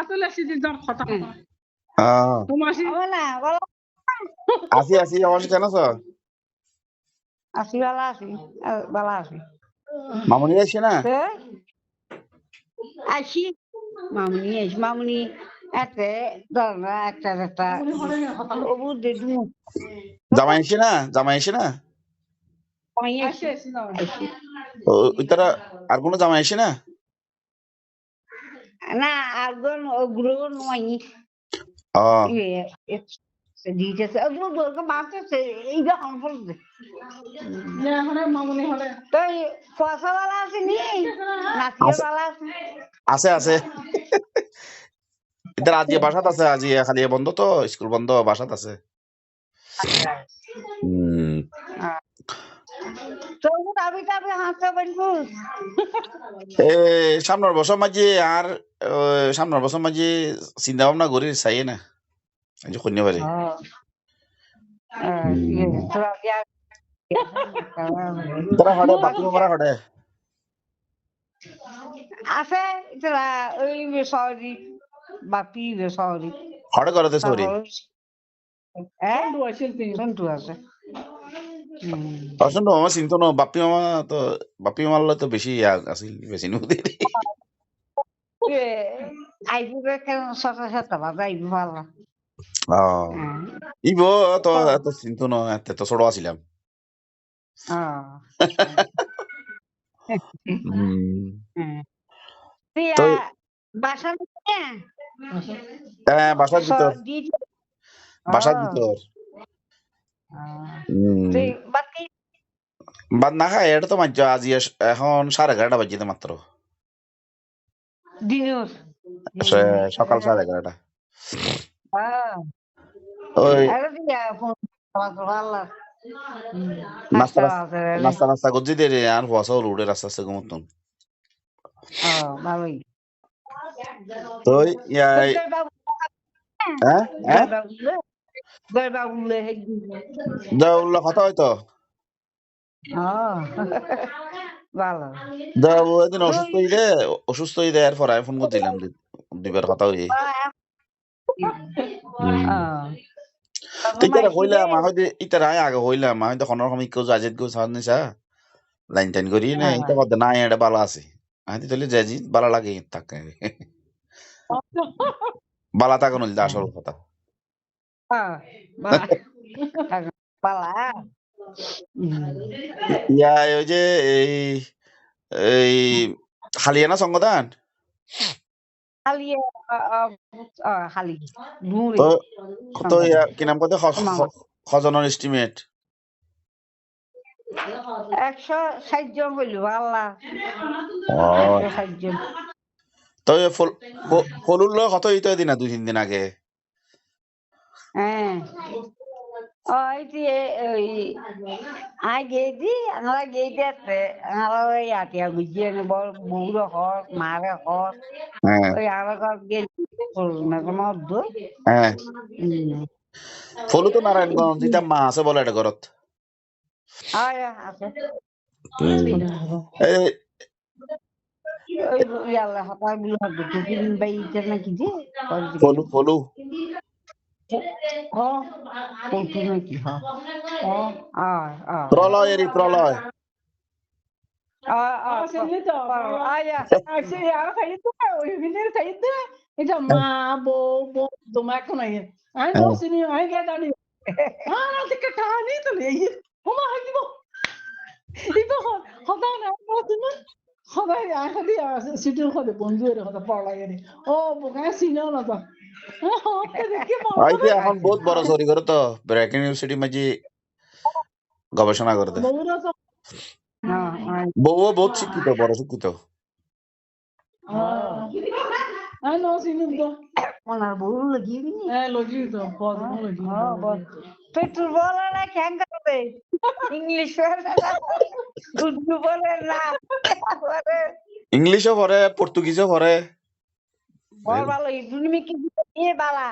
আসলে কথা। কথা তোমার সি আছি আমার কেন আছো আসি ভালো ভালো আছি মামুনি আসছে না? আসি। মামুনি আইস মামুনি। ধর না একটা একটা। বুদ্ধি জামাই আসছে না? জামাই আসে আসি। না আসি ওই তারা আর কোনো জামাই আসছে না? না আর কোন ওগুলো নয় ও দিতেছে ওগুলো দরকার মারতেছে এই যখন পড়ছে না হলে মামুনি হলে। তো পয়সা ভালো আছে নি আছে। ভালো আছে আছে। আছে এদের আজি বাসাত আছে আজি খালি বন্ধ তো স্কুল বন্ধ বাসাত আছে। হুম। সামনের বছর মাঝে আর সামনের বছর মাঝে চিন্তা ভাবনা করি চাই না। কন্যা বাড়ি তারা হড়ে বাকি মারা হড়ে আছে এটা ওই সরি বাপি সরি হড়ে করে সরি হ্যাঁ দু আসিল তিন আছে। তো আমার চিন্তা ন বাপি মামা তো বাপি মামার তো বেশি আছিল বেশি নদী এ, কেন সতা সতা বাবা আইবো ভালো ইব তো এত চিন্তা ন? এত তো ছোট আছিলাম বাসার ভিতর বাসার ভিতর বাদ না খাই এটা তো মাঝ আজি এস- এখন সাড়ে এগারোটা বাজিতে মাত্র। দিনুর। সে- সকাল সাড়ে এগারোটা। হ্যাঁ। ওই আরে দিয়া ফোন ভালো নাস্তা নাস্তা নাস্তা করছি দে রে আর বসা হল উঠে রাস্তা আস্তে ঘুমতন ভালোই। তো ইয়া হ্যাঁ? হ্যাঁ? গরবাবুলে দেউল্লা কথা হয়তো ভালো দেউ একদিন অসুস্থ হইলে অসুস্থ হইলে এরপর আমি ফোন করছিলাম দুইবার কথা হই ইতারা হইলাম হয়তো ইতারা আয় আগে হইলাম কোনো রকম কেউ সাজ লাইন টাইন করি না হ্যাঁ। ইতা কথা নাই এটা বালা আছে আমি তাহলে জাজি বালা লাগে থাকে বালা নইলে আসল কথা পালা ইয়া ওই যে এই এই হালিয়ানা সংগদান খালি খালি নূরে তো তো ইয়া কি নাম কত। খজনের এস্টিমেট একশো ষাট জন হইল আল্লাহ ষাট জন তো ফলুল কত হইতো দিনা দুই তিন দিন আগে হ্যাঁ। ওই যে ওই আগে দি আমরা গেইতে আছে। আমরা ওই আটিয়া গুজিয়ে নেব বউরে হর মারে হর হ্যাঁ। ওই আরও ঘর গেছি না কোনো অর্ধ হ্যাঁ। ফলু তো নারায়ণগঞ্জ যেটা মা আছে বলে এটা ঘরত। ফলু ফলু। পৌঁছু নাকি হ্যাঁ আয় আয় প্রলয় এরি প্রলয় আয় আয় আসলে তো আয় আসে আর খাইতে ওই বিনের খাইতে এটা মা বউ বউ তোমা এখন আই আমি বসিনি আমি গে দাঁড়ি আর থেকে কাহানি তো লেই হোমা হাগিব ইতো হদা না বসিনি সদায় আখাদি সিটির খদে বন্ধু এর কথা পড়া গেনি ও বোকায় সিনাও না তো দেখি আইতে এখন বহুত বড় সরি করে তো। ব্রেক ইউনিভার্সিটি মাঝে গবেষণা হ্যাঁ বউও বহুত শিক্ষিত বড় শিক্ষিত। বউ ইংলিশও পর্তুগিজও পড়ে ভালো তুমি নিয়ে বালা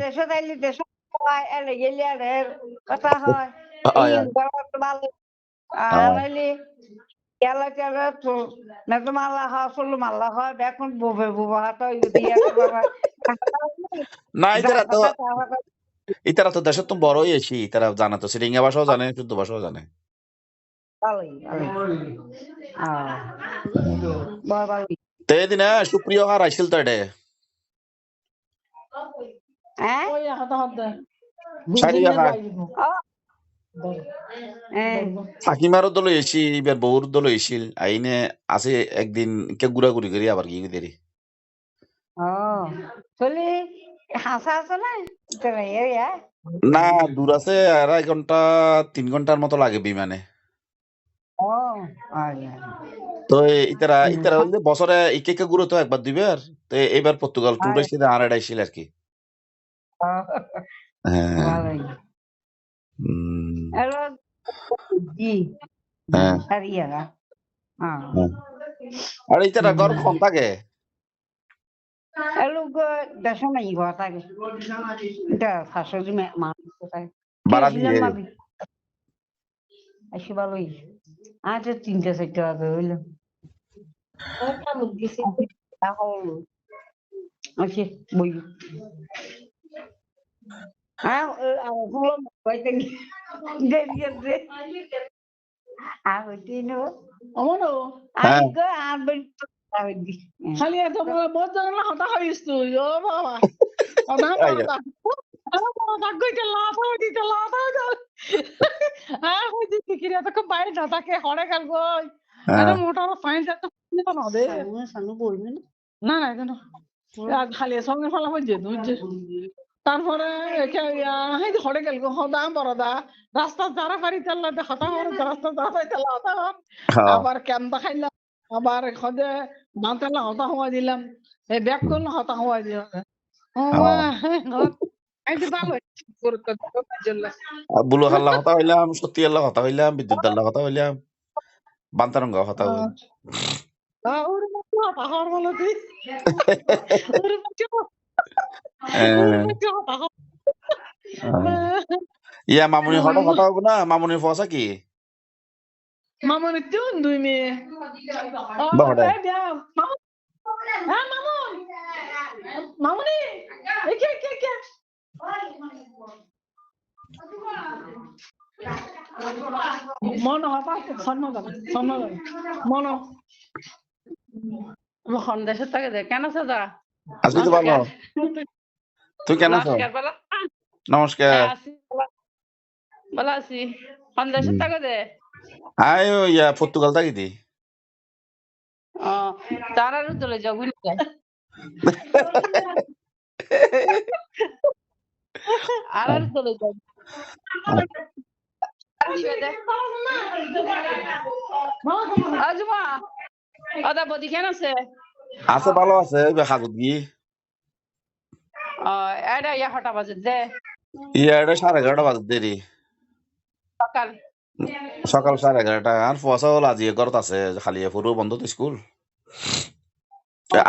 দেশে তাইলে দেশে হয় এলে গেলে আর কথা হয়. না ইতারা তো ইতারা তো দেশের তো বড় হয়েছি ইতারা জানে তো সিরিঙ্গা ভাষাও জানে শুদ্ধ ভাষাও জানে সুপ্রিয় হার আইছিল তো এডে ওই হাতে হাতে সারিয়া খা। ফাকিমারও দল হয়েছি এবার বউর দল হয়েছিল আইনে আছে একদিন কে গুড়া গুড়ি করি আবার কি দেরি হাসা আছে না? তোরা এরিয়া? না দূর আছে আড়াই ঘণ্টা তিন ঘণ্টার মতো লাগে বিমানে। তো ইতারা ইতারা বছরে ইকে কে গুড়ো তো একবার দিবার তো এবার পর্তুগাল ট্যুর। এসে আর আর কি ভালোই। Hello. জি। হ্যাঁ সারিয়া না? Ah. হ্যাঁ। আর ইতারা ঘর কম থাকে go দেশে নাই ঘর থাকে। এটা শাশুড়ি মা মা থাকে। গেছিলাম দিয়ে। আসি ভালোই। আজ তিনটা চারটা বাজে হইল। এখন আসি বই। খালি হতা বাবা হ্যাঁ বাইরে না থাকে হড়ে গেল গই। ফাইন তো তো না দে সানু সানু না। না না কেন খালি সঙ্গে ফলা হয়ে যেত তারপরে হাই হড়ে গেল গো হদা বড়দা রাস্তা যারা পারি চাল্লাতে হতা হরে রাস্তা যারা পারি চাল্লা হতা হর হ্যাঁ। আবার কেন্দা খাইলাম আবার খদে বাঁচালা হতা হওয়া দিলাম। এই ব্যাগ করলে হতা হওয়া দিলাম। বুলো হাল্লা কথা হইলাম সত্যি আল্লাহ কথা হইলাম বিদ্যুৎ আল্লাহ কথা হইলাম। বান্তারঙ্গ কথা হইলাম। ইয়া মামুনি হঠাৎ কথা হব না? মামুনির ফসা কি? মামন তুন দুই মেয়ে। হ্যাঁ মামুন। মামুনি মন হবা সন্ন যাবে সন্ন যাবে মন। সন্দেশের থেকে কেন দা আজকে তো ভালো। তুই কেন আছো? নমস্কার আছি ভালো আছি। সন্দেশের থেকে দে ও ইয়া পর্তুগাল থাকি দি। ও তার চলে যাও বুঝলি আর চলে যাও। আজমা ওদা বদি কেন আছে আছে ভালো আছে হাজত এটা ইয়া হটা বাজে দে? ইয়া এটা সাড়ে এগারোটা বাজে দেরি সকাল। সকাল সাড়ে এগারোটা আর ফসা হল আজি ঘরত আছে খালি পুরো বন্ধ তো স্কুল।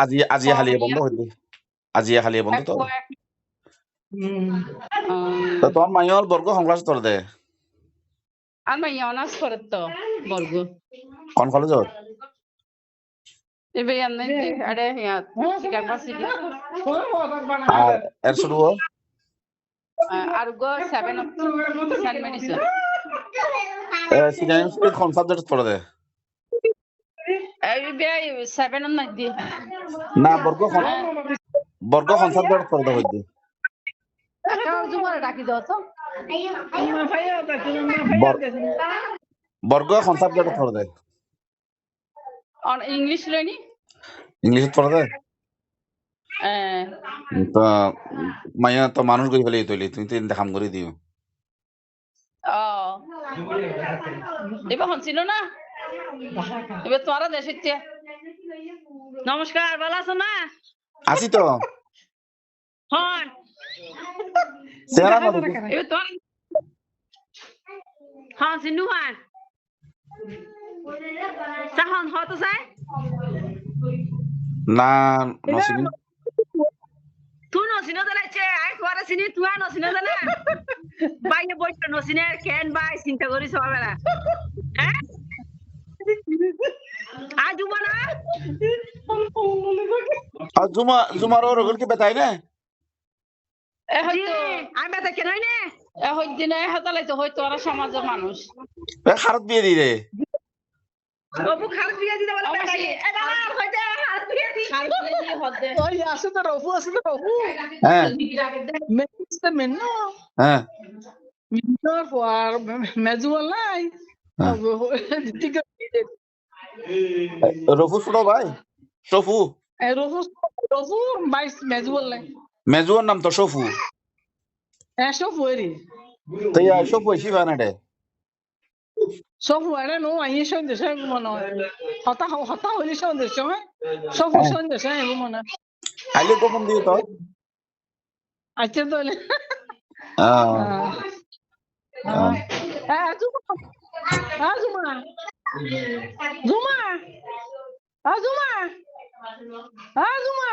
আজি আজি খালি বন্ধ আজি খালি বন্ধ তো তোমার মাইল বর্গ সংক্লাস তোর দে। আমি অনার্স করে তো বর্গ কোন কলেজত আরে এর শুরু হল আর গো সেভেন অফ সেন্ট মেডিসিন সিনিয়র ইনস্টিটিউট কোন সাবজেক্ট পড়ে দে এই বিয়াই সেভেন অফ নাইট দি না বর্গ কোন বর্গ কোন সাবজেক্ট পড়ে দে তো বর্গ কোন সাবজেক্ট পড়ে দে অন ইংলিশ লইনি ইংলিশ পড়ে দে eh তো মাইয়া তো মানুষ গই ফেলে তৈলি তুই তো দেখাম করে দিও। এবার হনছিল না? এবার তোমারা দেশে নমস্কার ভালো আছো না? আসি তো। হন। না দেখি। এবার তোমার হ্যাঁ সিনু হন চাহন হতো চাই। না নসিনি তুই নসিনে জানাইছে আই খোয়ারে চিনি তুই আর নসিনে জানা বাইরে বইটা নসিনে কেন বাই চিন্তা করি সবাবেলা হ্যাঁ আই দিব না? আর জুমার ওর ওগুলো বেতাই না? আমি বেটা কেন নে? এখন দিনে হাতালাইতে হয়তো ওরা সমাজের মানুষ খারাপ বিয়ে দি। দিতে বলে ওই আছে তো রফু আছে তো রফু। হ্যাঁ। মেনো হ্যাঁ। মেজুয়াল নাই। হ্যাঁ। ঠিক রফু ছোট ভাই সফু। রফু রফু বাইশ মেজুয়াল নাই। মেজুয়ার নাম তো সফু। হইরি তো ইয়া সফু এসি বানাডে সব হইরে নো আই সন্দেশ মনে হয় হতা হতা হইলি সন্দেশ হয় সব সন্দেশ হয় মনে হয় আইলে কখন দিয়ে তো আচ্ছা তো হ্যাঁ Ah, Zuma. Ah, Zuma. Zuma. Ah, Zuma. Ah, Zuma.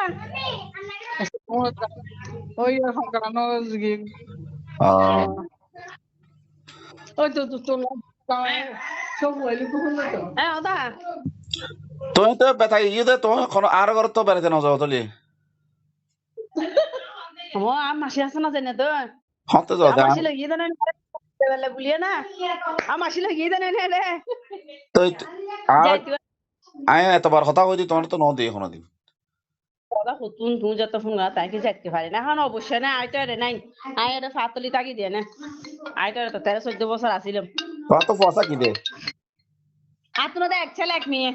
Oy, এখন কারণ জিগি হ্যাঁ ওই তো তো তো সব তুমি তো বেতাই ইয়ে দে তো এখন আর ঘর তো বেড়াতে না যাও তলি। ও আম মাসি আছে না জানে তো হতে যাও দে মাসি লাগিয়ে দেন বেলা বুলিয়ে না? আম মাসি লাগিয়ে দেন নে রে তো আর আয় এতবার কথা কই দি তোমার তো ন দিই কোনো দিন ওদা হুতুন তু যত ফোন গা তাই কি যাইতে পারে না? এখন অবশ্যই না? আইতো রে নাই। আই এটা ফাতলি তাকি দিয়ে না? আইতো তো তেরো চোদ্দ বছর আসিলাম তোমার তো পয়সা কি আপনার এক ছেলে এক মেয়ে।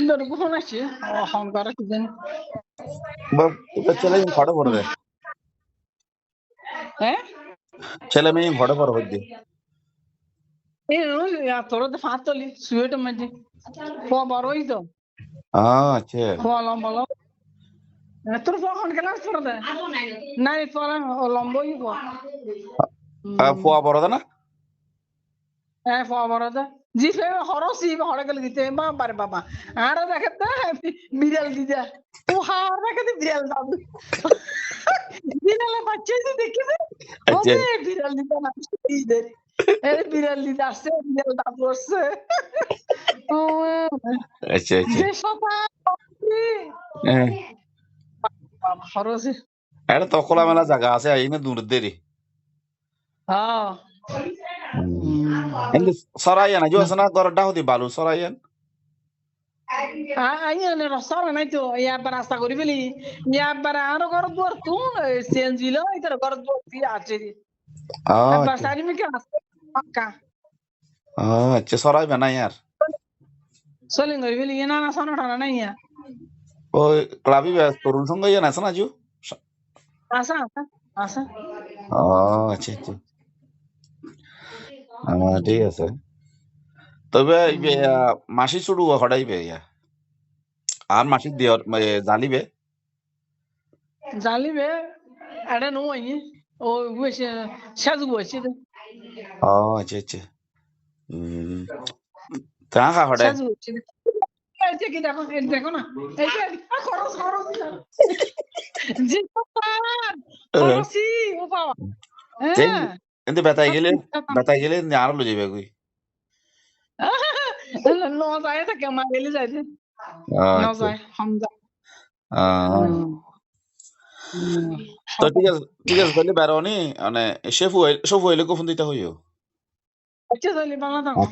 ইন্দর কোন আছে। ও হন করে কি জানি ছেলে ঘরে পড়ে দে হ্যাঁ? ছেলে মেয়ে ঘরে পড়ে হইতে এই রোজ তোর তো ফাতলি সুয়েট মধ্যে ফো বড়ই তো। আচ্ছা ফো লম্বা লম্বা। তোর ফো কোন ক্লাস পড়ে নাই। পড়া লম্বই ফো ফুয়া বড় না। হ্যাঁ ফবরদা জি ফে হরসি হরে গেলে দিতে। মা বারে বাবা। আর দেখাতে বিড়াল দিদা ও হার দেখাতে বিড়াল দাদু বিড়ালে বাচ্চা যে দেখে আচ্ছা। ওকে বিড়াল দিদা না দিদে এর বিড়াল দিদা আসছে বিড়াল দাদু আসছে আচ্ছা আচ্ছা। যে হ্যাঁ। হরসি এটা তো খোলামেলা জায়গা আছে এই না দূর দেরি। হ্যাঁ। এমনি সরাইয়া না যে আছে না গরডা হতে বালু সরাইয়া আইনে রসার নাই তো ইয়ার বার রাস্তা করি ফেলি ইয়ার বার আরও ঘর দুয়ার তুন চেঞ্জ হইল ইতার ঘর দুয়ার দিয়ে আছে এবার সারি মিকে আসতে পাক্কা আচ্ছা সরাইবে না ইয়ার চলিং করি ফেলি না না সানো টানা নাই ইয়া ওই ক্লাবি তরুণ সঙ্গ ইয়ে আছে না জু আসা আসা আসা ও আচ্ছা আচ্ছা ঠিক আছে। তবে মাসি চুড়ু হড়াইবে ইয়া। আর মাসি দিয়ে জালিবে জালিবে আরে নো আই ও বেশি সাজু বসে ও আচ্ছা আচ্ছা। তা খা কি দেখো দেখো না। এই যে আ, খরচ খরচ জি ও বাবা হ্যাঁ কিন্তু বেতাই গেলে বেতাই গেলে আর লো যাবে কই ন যায় থাকে গেলে ন আচ্ছা। তো ঠিক আছে ঠিক আছে তাহলে বেরোনি মানে শেফ হইলে শেফ হইলে কখন দিতে হইও। আচ্ছা তাহলে বাংলা থাকো।